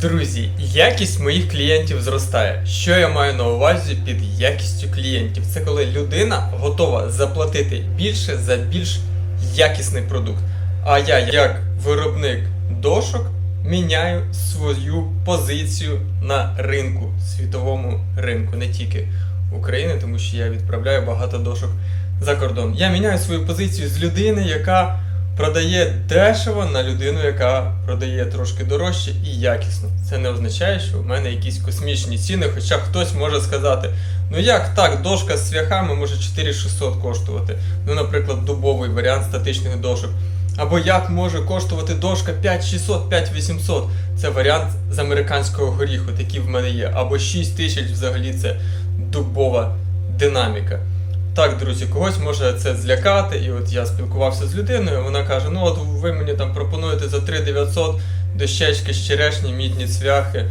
Друзі, якість моїх клієнтів зростає. Що я маю на увазі під якістю клієнтів? Це коли людина готова заплатити більше за більш якісний продукт. А я, як виробник дошок, міняю свою позицію на ринку, світовому ринку, не тільки України, тому що я відправляю багато дошок за кордон. Я міняю свою позицію з людини, яка продає дешево на людину, яка продає трошки дорожче і якісно. Це не означає, що в мене якісь космічні ціни, хоча хтось може сказати, ну як так, дошка з цвяхами може 4600 коштувати. Ну, наприклад, дубовий варіант статичних дошок. Або як може коштувати дошка 5600, 5800. Це варіант з американського горіху, такий в мене є. Або 6000 взагалі це дубова динаміка. Так, друзі, когось може це злякати, і от я спілкувався з людиною, вона каже: ну от ви мені там пропонуєте за 3900 дощечки, з черешні, мідні цвяхи.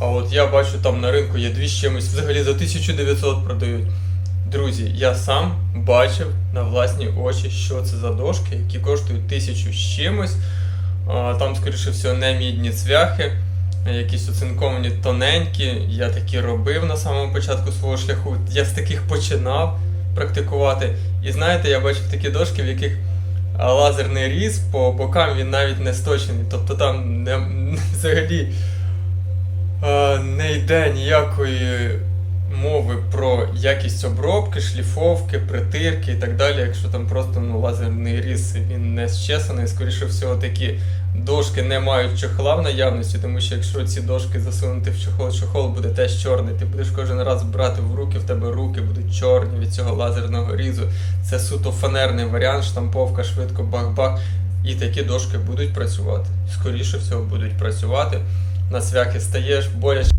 А от я бачу там на ринку є дві з чимось, взагалі за 1900 продають. Друзі, я сам бачив на власні очі, що це за дошки, які коштують тисячу з чимось. Там, скоріше всього, не мідні цвяхи, якісь оцинковані тоненькі. Я такі робив на самому початку свого шляху. Я з таких починав практикувати. І знаєте, я бачив такі дошки, в яких лазерний різ по бокам він навіть не сточений. Тобто там не, взагалі не йде ніякої мови про якість обробки, шліфовки, притирки і так далі. Якщо там просто ну, лазерний різ він не щесаний, скоріше всього такі дошки не мають чохла в наявності, тому що якщо ці дошки засунути в чохол, чохол буде теж чорний. Ти будеш кожен раз брати в руки, в тебе руки будуть чорні від цього лазерного різу. Це суто фанерний варіант, штамповка, швидко бах-бах. І такі дошки будуть працювати. Скоріше всього будуть працювати. На свяхи стаєш, боляче.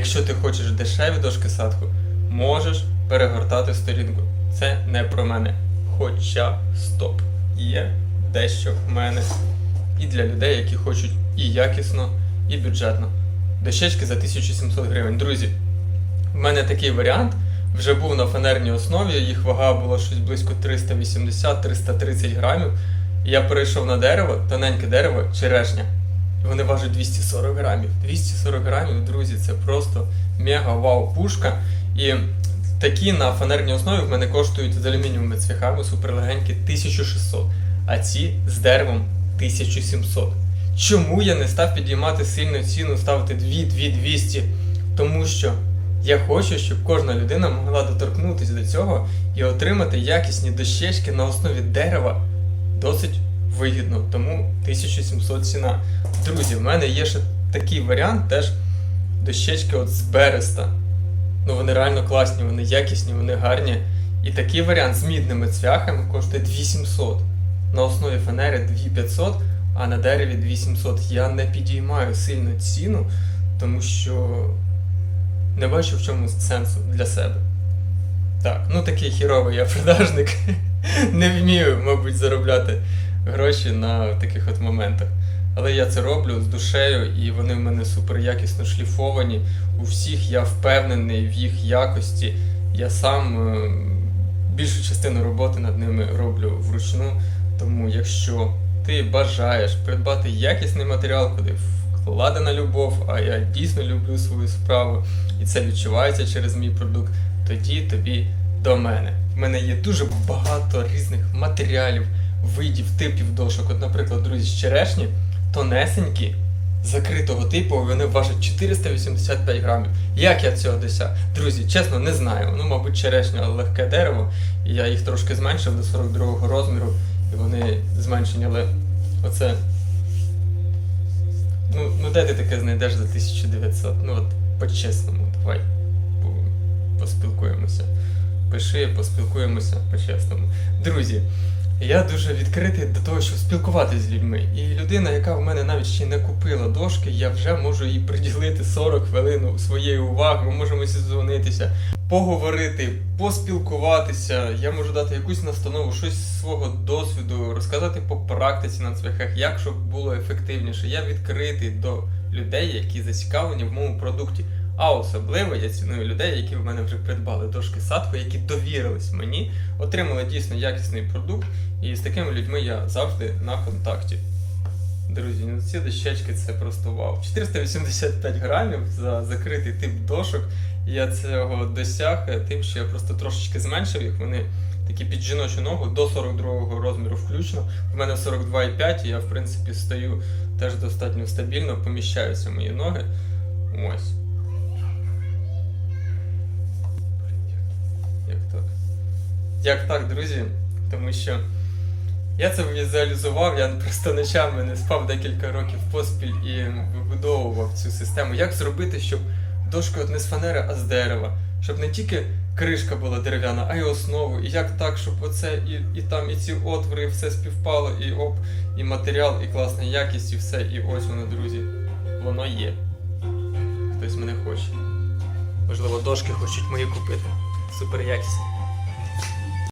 Якщо ти хочеш дешеві дошки садку, можеш перегортати сторінку. Це не про мене. Хоча стоп. Є дещо в мене і для людей, які хочуть і якісно, і бюджетно. Дощечки за 1700 гривень. Друзі, в мене такий варіант вже був на фанерній основі, їх вага була щось близько 380-330 грамів. Я перейшов на дерево, тоненьке дерево, черешня. Вони важать 240 грамів. 240 грамів, друзі, це просто мега вау пушка. І такі на фанерній основі в мене коштують з алюмінієвими цвяхами суперлегенькі 1600, а ці з деревом 1700. Чому я не став підіймати сильно ціну, ставити 2-2-200? Тому що я хочу, щоб кожна людина могла доторкнутися до цього і отримати якісні дощечки на основі дерева досить вигідно, тому 1700 ціна. Друзі, в мене є ще такий варіант, теж дощечки от з береста. Ну вони реально класні, вони якісні, вони гарні. І такий варіант з мідними цвяхами коштує 2700. На основі фанери 2500, а на дереві 2700. Я не підіймаю сильно ціну, тому що не бачу в чому сенсу для себе. Так, ну такий хіровий я продажник. Не вмію, мабуть, заробляти гроші на таких от моментах. Але я це роблю з душею, і вони в мене супер якісно шліфовані. У всіх я впевнений в їх якості. Я сам е, більшу частину роботи над ними роблю вручну. Тому якщо ти бажаєш придбати якісний матеріал, куди вкладена любов, а я дійсно люблю свою справу, і це відчувається через мій продукт, тоді тобі до мене. В мене є дуже багато різних матеріалів, видів, типів дошок. От, наприклад, друзі, з черешні тонесенькі, закритого типу, вони важать 485 грамів. Як я цього досяг? Друзі, чесно, не знаю. Ну, мабуть, черешня легке дерево, і я їх трошки зменшив до 42 розміру, і вони зменшені, але оце. Ну, ну де ти таке знайдеш за 1900? Ну от по-чесному, давай поспілкуємося. Пиши, поспілкуємося по-чесному. Друзі, я дуже відкритий до того, щоб спілкуватися з людьми. І людина, яка в мене навіть ще не купила дошки, я вже можу їй приділити 40 хвилин своєї уваги. Ми можемо зізвонитися, поговорити, поспілкуватися. Я можу дати якусь настанову, щось з свого досвіду, розказати по практиці на цвяхах, як щоб було ефективніше. Я відкритий до людей, які зацікавлені в моєму продукті. А особливо я ціную людей, які в мене вже придбали дошки садку, які довірились мені, отримали дійсно якісний продукт, і з такими людьми я завжди на контакті. Друзі, ну ці дощечки це просто вау. 485 грамів за закритий тип дошок. Я цього досяг тим, що я просто трошечки зменшив їх. Вони такі під жіночу ногу до 42 розміру включно. У мене 42,5, і я в принципі стою теж достатньо стабільно, поміщаються мої ноги. Ось. Як так, друзі? Тому що я це візуалізував, я просто ночами не спав декілька років поспіль і вибудовував цю систему. Як зробити, щоб дошка от не з фанери, а з дерева, щоб не тільки кришка була дерев'яна, а й основу. І як так, щоб оце і, і там, і ці отвори, і все співпало, і оп, і матеріал, і класна якість, і все. І ось воно, друзі, воно є. Хтось мене хоче. Можливо, дошки хочуть мої купити. Супер якісні.